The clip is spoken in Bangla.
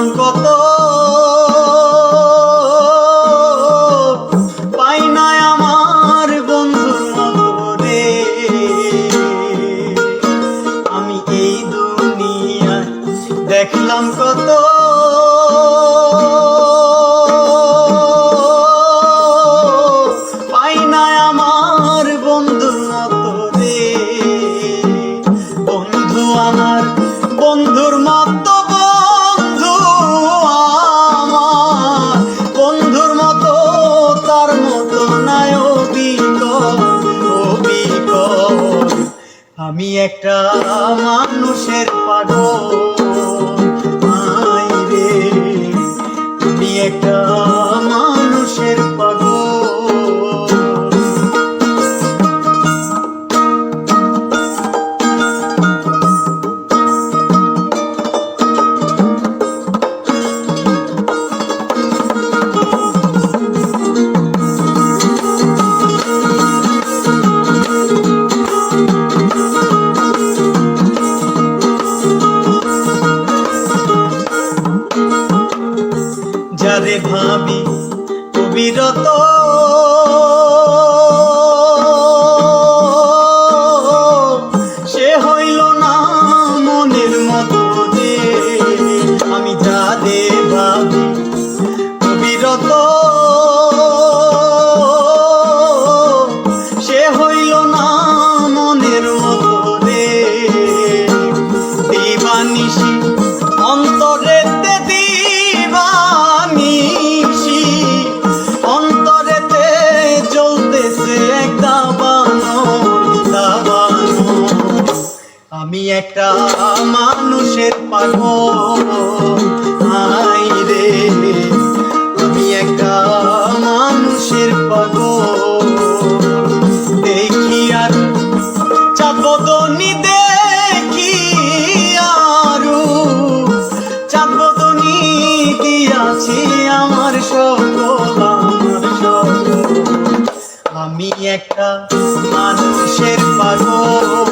প্রাণ কত পাই না আমার বন্ধু রে আমি এই দুনিয়ায় দেখলাম কত একটা মানুষের পাগল। যারে ভাবি কবিরত সে হইল না মনের মতো যে, আমি যারে ভাবি কবিরত সে হইল না মনের মতো রে দিবানিশি অন্তরেতে আমি একটা মানুষের পাগল। আই রে আমি একটা মানুষের পাগল। দেখি আর চাঁদবদনি দেখি আরু। চাঁদবদনি দিয়াছি আমি একটা মানুষের পাগল।